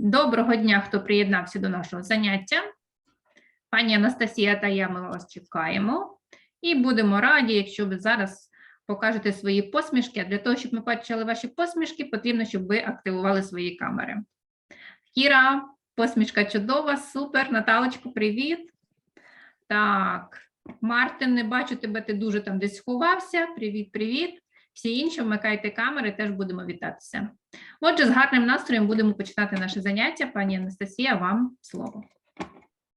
Доброго дня, хто приєднався до нашого заняття. Пані Анастасія та я ми вас чекаємо. І будемо раді, якщо ви зараз покажете свої посмішки. А для того, щоб ми бачили ваші посмішки, потрібно, щоб ви активували свої камери. Кіра, посмішка чудова, супер. Наталочко, привіт. Так, Мартин, не бачу тебе, ти дуже там десь сховався. Привіт, привіт. Всі інші вмикайте камери, теж будемо вітатися. Отже, з гарним настроєм будемо починати наше заняття. Пані Анастасія, вам слово.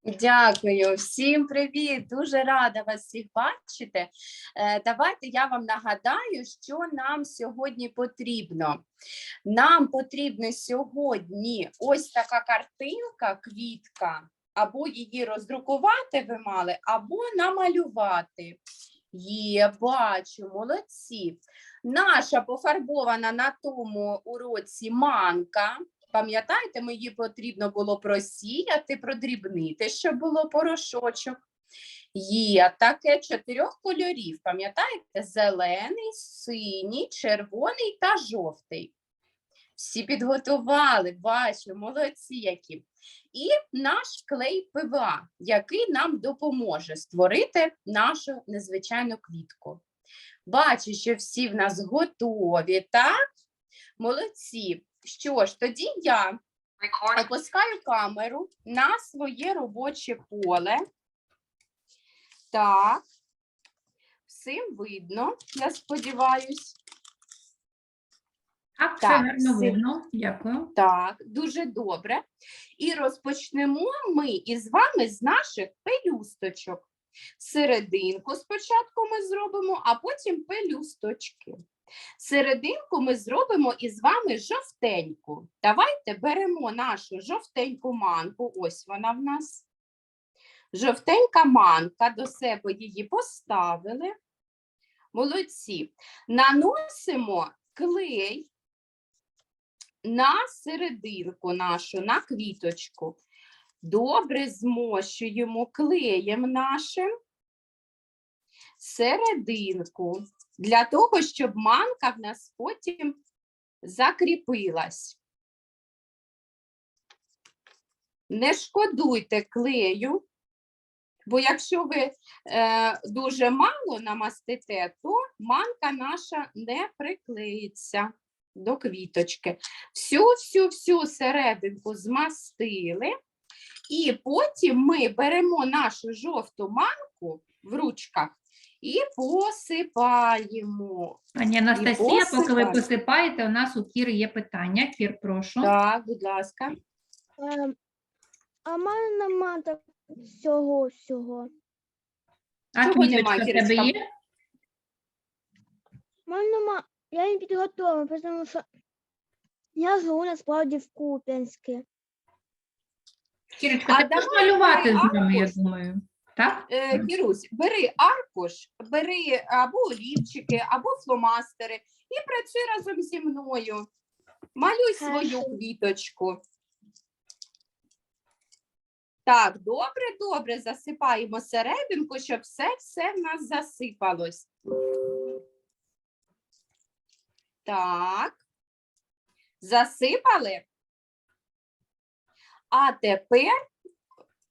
Дякую, всім привіт! Дуже рада вас всіх бачити. Е, Давайте я вам нагадаю, що нам сьогодні потрібно. Нам потрібно сьогодні ось така картинка, квітка, або її роздрукувати ви мали, або намалювати. Є, бачу, молодці. Наша пофарбована на тому уроці манка. Пам'ятаєте, мені потрібно було просіяти, продрібнити, щоб було порошочок. Є таке чотирьох кольорів. Пам'ятаєте? Зелений, синій, червоний та жовтий. Всі підготували, бачу, молодці які. І наш клей ПВА, який нам допоможе створити нашу незвичайну квітку. Бачу, що всі в нас готові, так? Молодці. Що ж, тоді я опускаю камеру на своє робоче поле. Так. Всім видно, я сподіваюсь. Так, все Так, гарно видно. Дякую. Так, дуже добре. І розпочнемо ми із вами з наших пелюсточок. Серединку спочатку ми зробимо, а потім пелюсточки. Серединку ми зробимо із вами жовтеньку. Давайте беремо нашу жовтеньку манку. Ось вона в нас. Жовтенька манка, до себе її поставили. Молодці. Наносимо клей на серединку нашу, на квіточку. Добре змощуємо клеєм нашим серединку для того, щоб манка в нас потім закріпилась. Не шкодуйте клею, бо якщо ви е, дуже мало намастите, то манка наша не приклеїться до квіточки. Всю, всю, всю серединку змастили, і потім ми беремо нашу жовту манку в ручках і посипаємо. Пані Анастасія, поки ви посипаєте, у нас у Кіри є питання. Кір, прошу. Так, будь ласка. Ем, А в мене нема так всього всього. А чого квіточка немає, в тебе Кірочка? є? У мене нема. Я не підготовлена, тому що я живу насправді в Куп'янську. Кірочка, А ти давай малювати з ми нами, я думаю. Так? Е, Кірусь, бери аркуш, бери або олівчики, або фломастери і працюй разом зі мною. Малюй свою квіточку. Так, добре, добре, засипаємо серединку, щоб все-все в нас засипалось. Так. Засипали. А тепер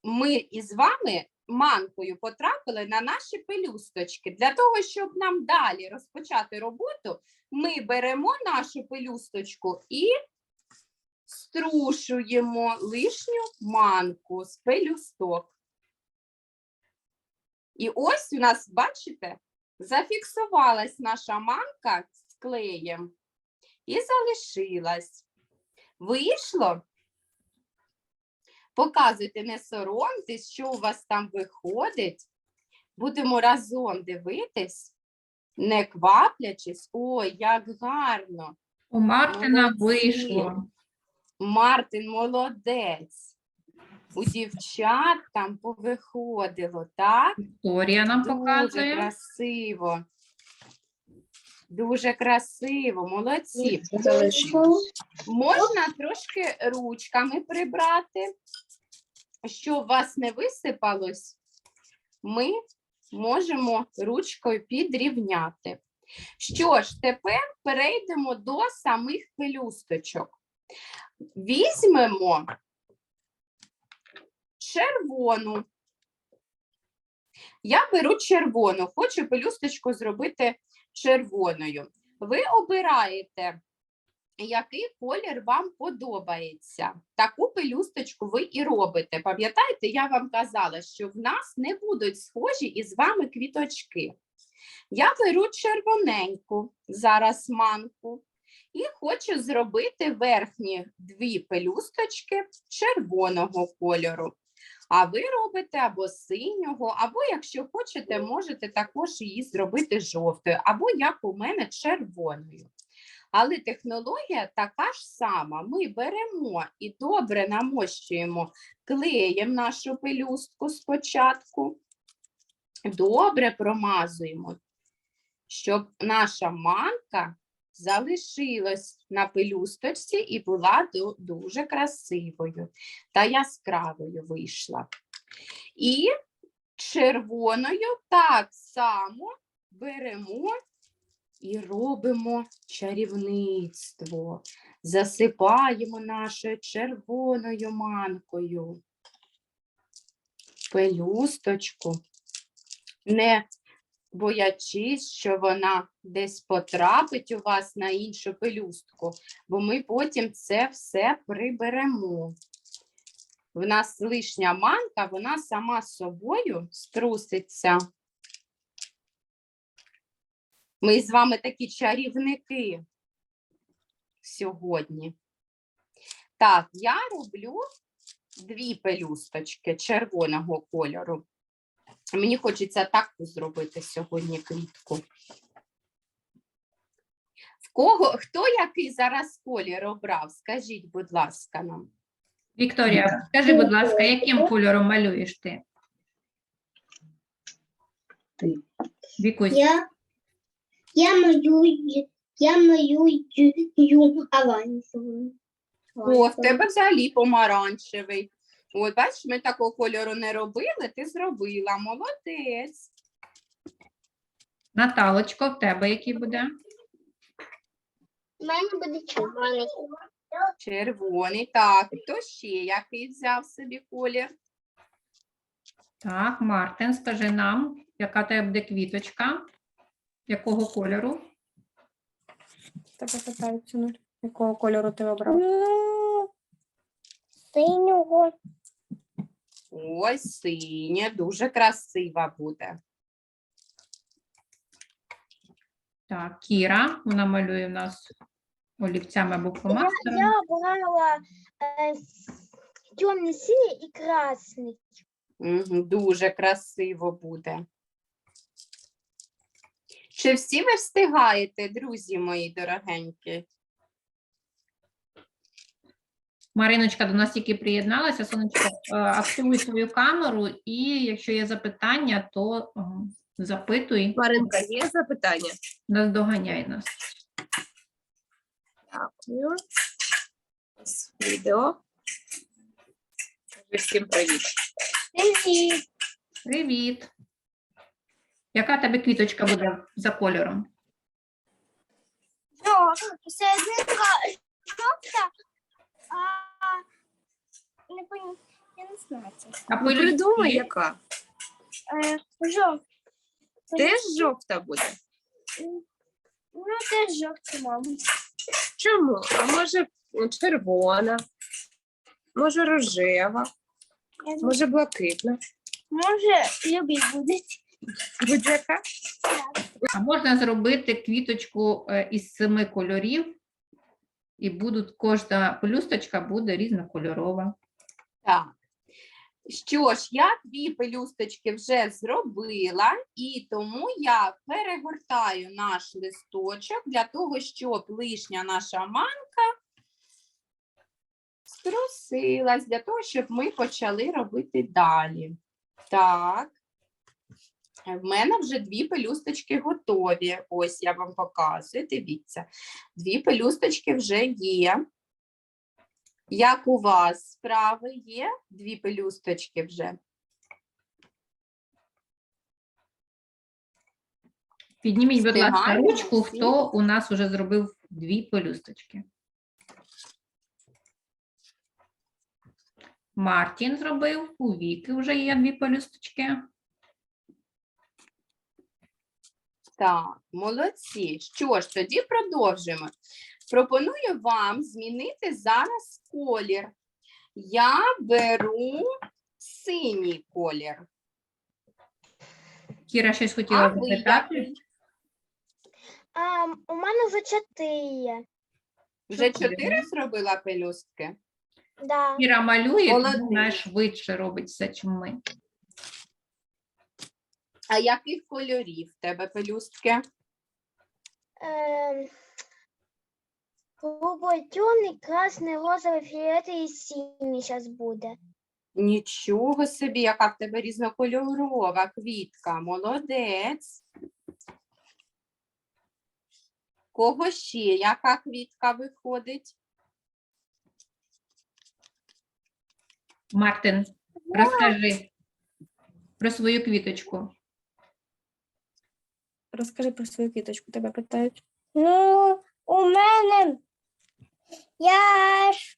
ми із вами манкою потрапили на наші пелюсточки. Для того, щоб нам далі розпочати роботу, ми беремо нашу пелюсточку і струшуємо лишню манку з пелюсток. І ось у нас, бачите, зафіксувалась наша манка з клеєм і залишилась. Вийшло? Показуйте, не соромтесь, що у вас там виходить. Будемо разом дивитись, не кваплячись. Ой, як гарно! У Мартина Молодці. вийшло. Мартин молодець. У дівчат там повиходило, так? Вікторія нам Дуже показує. красиво. Дуже красиво, молодці. Можна трошки ручками прибрати, щоб у вас не висипалось, ми можемо ручкою підрівняти. Що ж, тепер перейдемо до самих пелюсточок. Візьмемо червону. Я беру червону, хочу пелюсточку зробити червоною. Ви обираєте, який колір вам подобається. Таку пелюсточку ви і робите. Пам'ятаєте, я вам казала, що в нас не будуть схожі із вами квіточки. Я беру червоненьку зараз манку і хочу зробити верхні дві пелюсточки червоного кольору. А ви робите або синього, або, якщо хочете, можете також її зробити жовтою, або як у мене червоною. Але технологія така ж сама. Ми беремо і добре намощуємо клеєм нашу пелюстку спочатку, добре промазуємо, щоб наша манка залишилась на пелюсточці і була дуже красивою та яскравою вийшла. І червоною так само беремо і робимо чарівництво. Засипаємо нашою червоною манкою пелюсточку, не боячись, що вона десь потрапить у вас на іншу пелюстку, бо ми потім це все приберемо. В нас лишня манка, вона сама собою струситься. Ми з вами такі чарівники сьогодні. Так, я роблю дві пелюсточки червоного кольору. Мені хочеться таку зробити сьогодні квітку. В кого, хто який зараз колір обрав? Скажіть, будь ласка, нам. Вікторія, скажи, будь ласка, яким кольором малюєш ти? Ти. Вікусь, Я, я малюю, я малюю оранжевым. О, в тебе взагалі помаранчевий. От, бачиш, ми такого кольору не робили, ти зробила. Молодець. Наталочко, в тебе який буде? У мене буде червоний. Червоний. Так, хто ще який взяв собі колір? Так, Мартин, скажи нам, яка тебе буде квіточка? Якого кольору? Тебе питають, якого кольору ти обрав? Синього. Ось синя, дуже красива буде. Так, Кіра, вона малює в нас олівцями або фломастером. я обрала е, темний синій і красний. Мгм, Дуже красиво буде. Чи всі ви встигаєте, друзі мої дорогенькі? Мариночка до нас тільки приєдналася. Сонечко, е, активуй свою камеру, і якщо є запитання, то запитуй, Маринка, є запитання? наздоганяй нас. Дякую. Відео. Всім привіт. Привіт. Привіт! Яка тебе квіточка буде за кольором? Ну, серединка жовта, а не пон... я не знаю. це. А Ну, Придумай, яка. Е, жовта. Теж жовта буде. Ну, теж жовта, мабуть. Чому? А може червона, може рожева, Я не- може блакитна. Може, любі будуть. Будь-яка. А можна зробити квіточку е, із семи кольорів, і будуть кожна пелюсточка буде різнокольорова. Так. Що ж, я дві пелюсточки вже зробила, і тому я перегортаю наш листочок для того, щоб лишня наша манка струсилась, для того, щоб ми почали робити далі. Так. В мене вже дві пелюсточки готові. Ось я вам показую. Дивіться, дві пелюсточки вже є. Як у вас справи є? Дві пелюсточки вже. Підніміть, будь ласка, ручку, хто у нас вже зробив дві пелюсточки. Мартін зробив, у Віки вже є дві пелюсточки. Так, молодці. Що ж, тоді продовжимо. Пропоную вам змінити зараз колір. Я беру синій колір. Кіра щось хотіла А ви запитати. який? А, у мене вже чотири. Вже Чотири. чотири зробила пелюстки? Да. Кіра малює, тому Молодець. вона швидше робить все, чим ми. А яких кольорів в тебе пелюстки? Эм, голубой, темный, красный, розовый, фиолетовый и синий сейчас будет. Нічого собі, яка в тебе різнокольорова квітка. Молодець. Кого ще? Яка квітка виходить? Мартин, розкажи про свою квіточку. Розкажи про свою квіточку, тебе питають. Ну, у мене я ж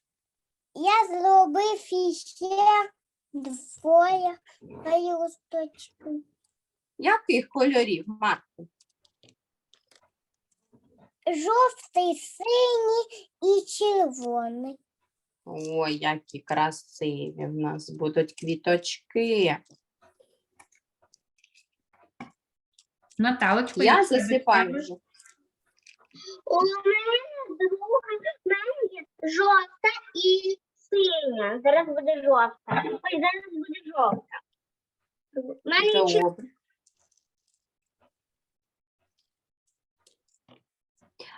я зробив іще двоє листочків. Яких кольорів, Марко? Жовтий, синій і червоний. Ой, які красиві в нас будуть квіточки. Наталочко, Я засипаю вже. У мене друга мене жовта і синя. Зараз буде жовта. Ой, зараз буде жовта. У мене.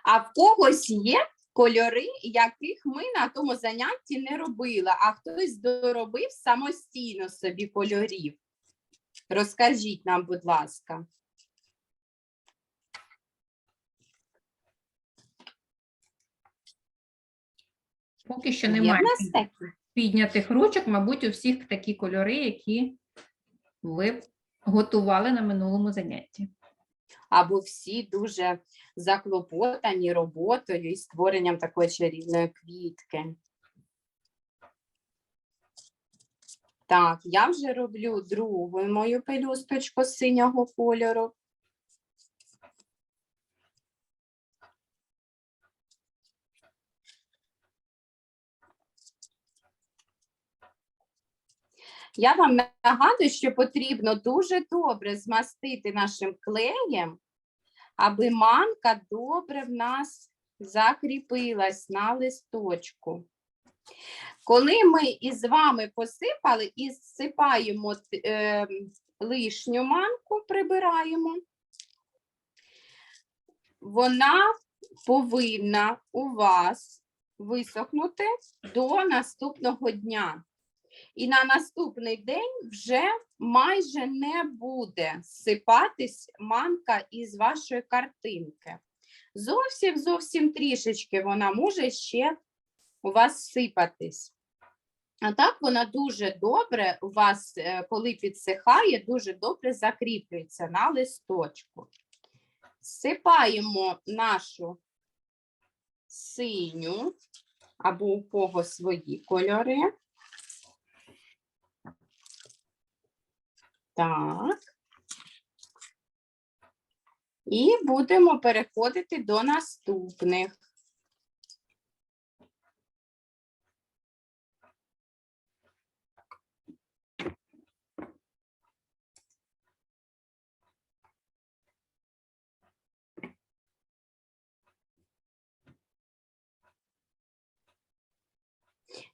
А в когось є кольори, яких ми на тому занятті не робили, а хтось доробив самостійно собі кольорів. Розкажіть нам, будь ласка. Поки що немає піднятих ручок, мабуть, у всіх такі кольори, які ви готували на минулому занятті. або всі дуже заклопотані роботою і створенням такої чарівної квітки. Так, я вже роблю другу мою пелюсточку синього кольору. Я вам нагадую, що потрібно дуже добре змастити нашим клеєм, аби манка добре в нас закріпилась на листочку. Коли ми із вами посипали і зсипаємо е, лишню манку, прибираємо, вона повинна у вас висохнути до наступного дня. І на наступний день вже майже не буде сипатись манка із вашої картинки. Зовсім зовсім трішечки вона може ще у вас сипатись. А так вона дуже добре у вас, е, коли підсихає, дуже добре закріплюється на листочку. Сипаємо нашу синю або у кого свої кольори. Так. І будемо переходити до наступних.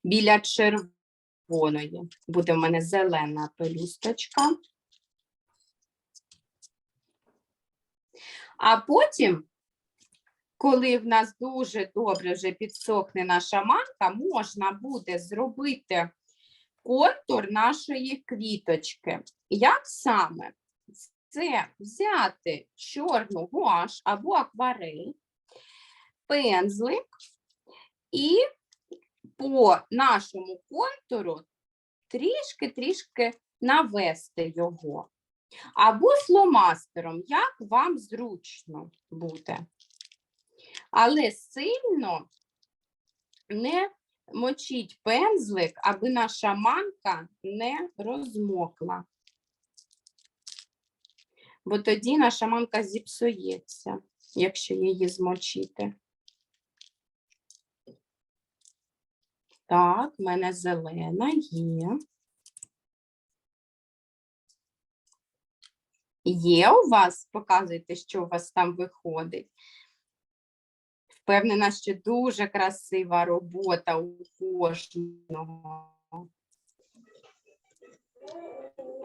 Біля червоної буде в мене зелена пелюсточка. А потім, коли в нас дуже добре вже підсохне наша манка, можна буде зробити контур нашої квіточки. Як саме? Це взяти чорну гуаш або акварель, пензлик і по нашому контуру трішки-трішки навести його або фломастером, як вам зручно буде. Але сильно не мочіть пензлик, аби наша манка не розмокла. Бо тоді наша манка зіпсується, якщо її змочити. Так, в мене зелена є. Є у вас? Показуйте, що у вас там виходить. Впевнена, що дуже красива робота у кожного.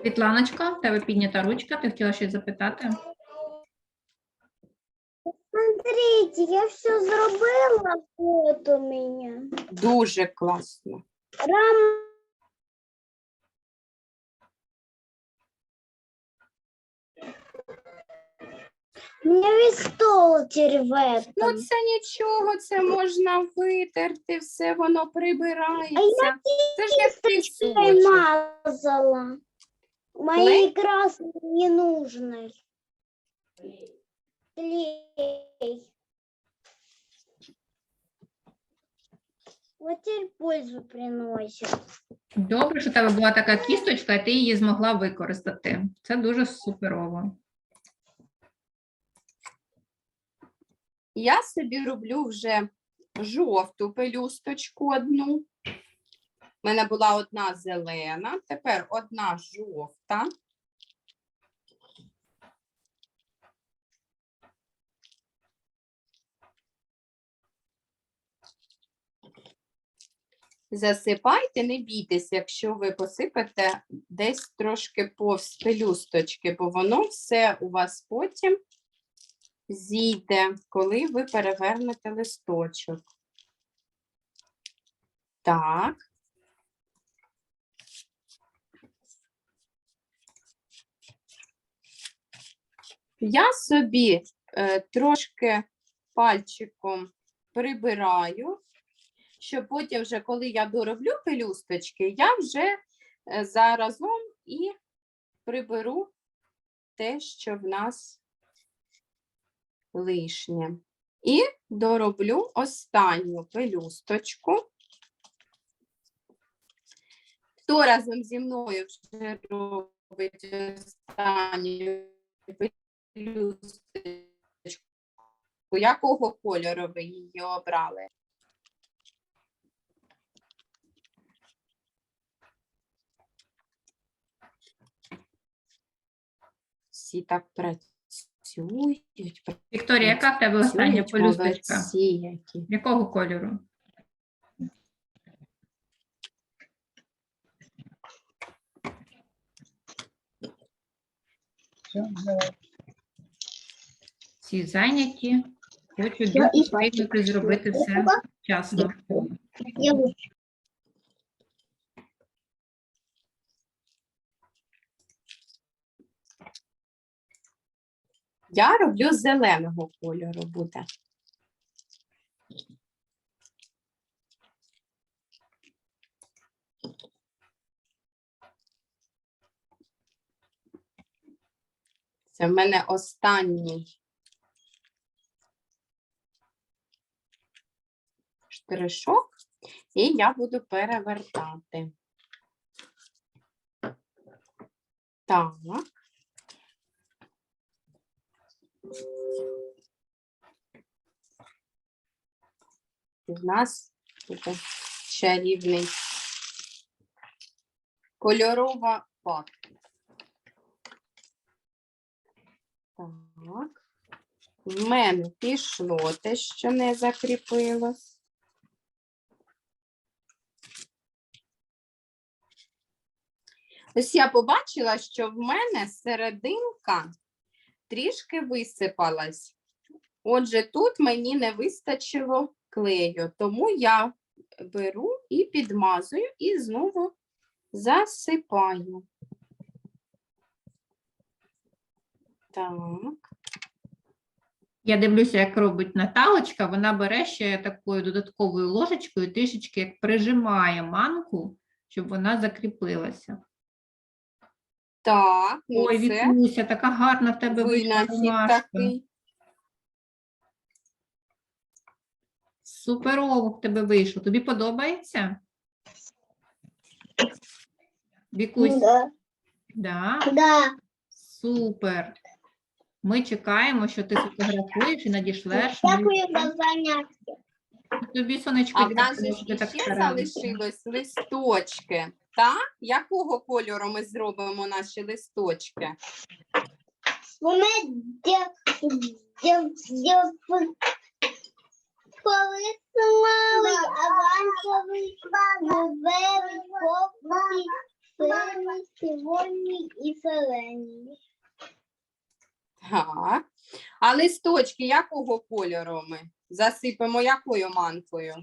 Світланочка, в тебе піднята ручка, ти хотіла щось запитати? Смотрите, я все зробила, вот у меня. Дуже класно. Рам... У меня весь стол теперь. Ну, це нічого, це можна витерти, все воно прибирається. Це ж як пісочок. мазала. Моей красной ненужной. Клей. Вот теперь пользу приносит. Добре, що в тебе була така кісточка, і ти її змогла використати. Це дуже суперово. Я собі роблю вже жовту пелюсточку одну. У мене була одна зелена, тепер одна жовта. Засипайте, не бійтеся, якщо ви посипете десь трошки повз пелюсточки, бо воно все у вас потім зійде, коли ви перевернете листочок. Так. Я собі е, трошки пальчиком прибираю, щоб потім, вже, коли я дороблю пелюсточки, я вже е, заразом і приберу те, що в нас лишнє. І дороблю останню пелюсточку. Хто разом зі мною вже робить останню пелюсточку? Якого кольору ви її обрали? Всі так працюють. Вікторія, яка в тебе остання полюсточка? які. Якого кольору? Всі зайняті. Хочуть і зробити все вчасно. Я роблю зеленого кольору буде. Це в мене останній штришок, і я буду перевертати. Так. В нас буде чарівний кольорова патка. Так. В мене пішло те, що не закріпилось. Ось я побачила, що в мене серединка трішки висипалась. Отже, тут мені не вистачило клею, тому я беру і підмазую і знову засипаю. Так, Я дивлюся, як робить Наталочка. Вона бере ще такою додатковою ложечкою, трішечки як прижимає манку, щоб вона закріпилася. Так, ну Ой, це Вікуся, така гарна в тебе вийшла винахід такий. Суперово в тебе вийшло. Тобі подобається? Вікусь, Да. да? Да. Супер. Ми чекаємо, що ти сфотографуєш і надішлеш. Дякую за заняття. Тобі, сонечко, А в нас дякую, же що ти так ще старалася. залишилось листочки. Так? Якого кольору ми зробимо наші листочки? Вони полисмали, авансовий, новий, повний, синий, і зелений. Так. А листочки якого кольору ми? Засипемо якою манкою?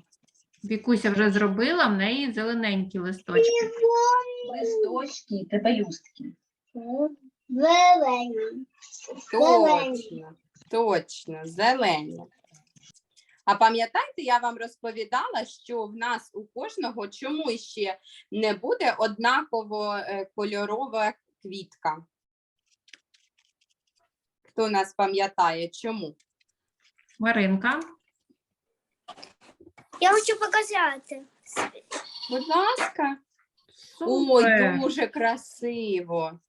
Вікуся вже зробила, в неї зелененькі листочки. Листочки та пелюстки. Зелені. Точно, точно, зелені. А пам'ятаєте, я вам розповідала, що в нас у кожного чому ще не буде однаково е, кольорова квітка? Хто нас пам'ятає, чому? Маринка. Я хочу показати. Будь ласка. Ой, Супер. дуже красиво.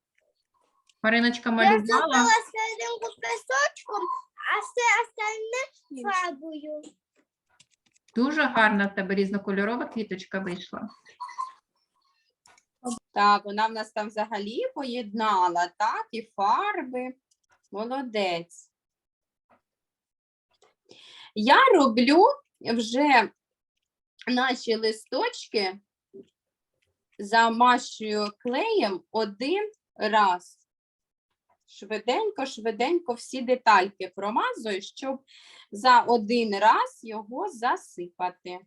Мариночка Я малювала. зробила серединку пісочком, а все остальне фарбою. Дуже гарна в тебе різнокольорова квіточка вийшла. Так, вона в нас там взагалі поєднала, так, і фарби. Молодець. Я роблю вже наші листочки замащую клеєм один раз. Швиденько, швиденько всі детальки промазую, щоб за один раз його засипати.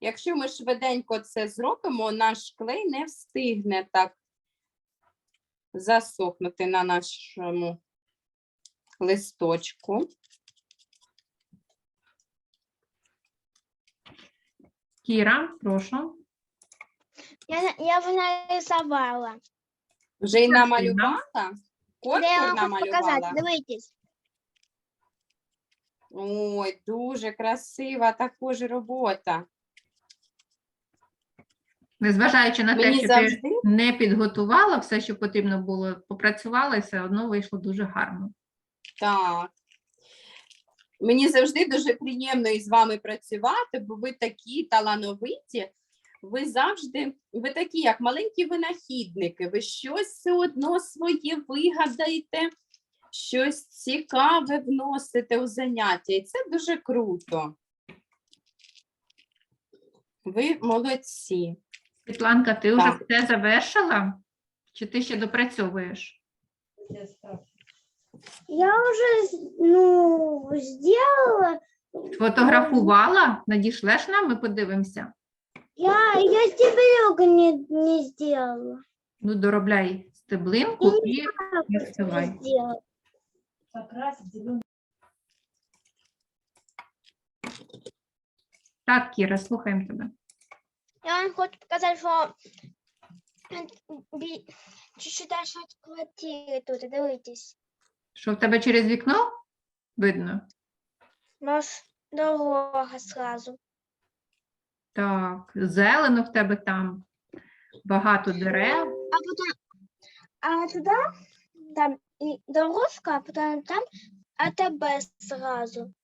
Якщо ми швиденько це зробимо, наш клей не встигне так засохнути на нашому листочку. Кіра, прошу. Я, я вже нарисувала. Вже й намалювала? Я Контур вам хочу намалювала? показати, дивитесь. Ой, дуже красива також робота. Незважаючи на те, Мені що ти завжди не підготувала все, що потрібно було, попрацювала, і все одно вийшло дуже гарно. Так. Мені завжди дуже приємно із вами працювати, бо ви такі талановиті. Ви завжди, ви такі, як маленькі винахідники, ви щось все одно своє вигадаєте, щось цікаве вносите у заняття. І це дуже круто. Ви молодці. Світланка, ти вже все завершила? Чи ти ще допрацьовуєш? Я вже ну, зробила. Фотографувала? Надішлеш нам, ми подивимося. Я, я стебелек не, не сделала. Ну, доробляй стеблинку і Не сделала. Так, Кіра, слухаємо тебе. Я вам хочу показати, що чуть-чуть дальше тут, дивитесь. Що в тебе через вікно видно? Наш дорога сразу. Так, зелено в тебе там, багато дерев. А потом, а туда, там и дорожка, а потом там АТБ сразу.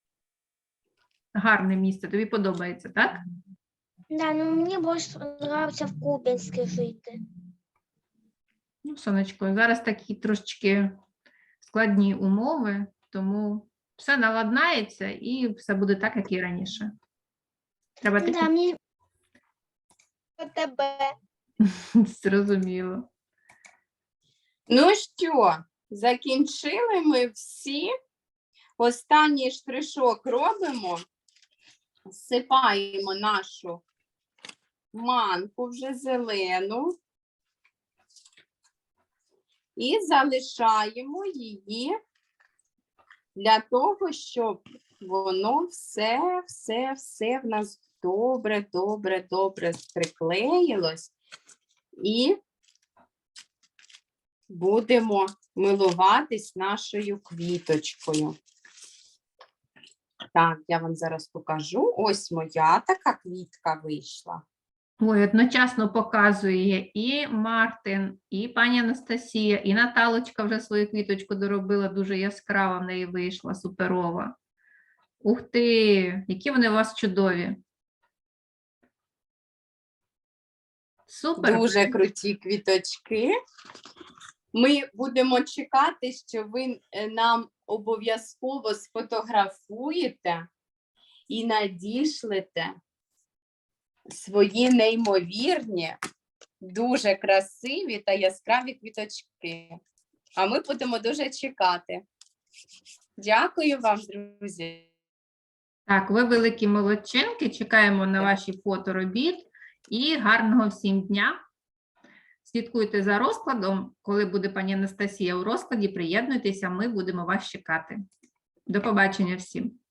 Гарне місце, тобі подобається, так? Да, ну мне больше нравится в Кубинске жить. Ну, сонечко, зараз такі трошечки складні умови, тому все наладнається і все буде так, як і раніше. Треба Да, мне АТБ. зрозуміло. Ну що, закінчили ми всі. Останній штришок робимо. Всипаємо нашу манку вже зелену. І залишаємо її для того, щоб воно все, все, все в нас добре, добре, добре приклеїлось. І будемо милуватись нашою квіточкою. Так, я вам зараз покажу. Ось моя така квітка вийшла. Ой, одночасно показує і Мартин, і пані Анастасія, і Наталочка вже свою квіточку доробила, дуже яскрава в неї вийшла, суперова. Ух ти, які вони у вас чудові. Супер. Дуже круті квіточки. Ми будемо чекати, що ви е, нам обов'язково сфотографуєте і надішлете свої неймовірні, дуже красиві та яскраві квіточки. А ми будемо дуже чекати. Дякую вам, друзі. Так, ви великі молодчинки. Чекаємо на ваші фоторобіт і гарного всім дня. Слідкуйте за розкладом. Коли буде пані Анастасія у розкладі, приєднуйтеся, ми будемо вас чекати. До побачення всім.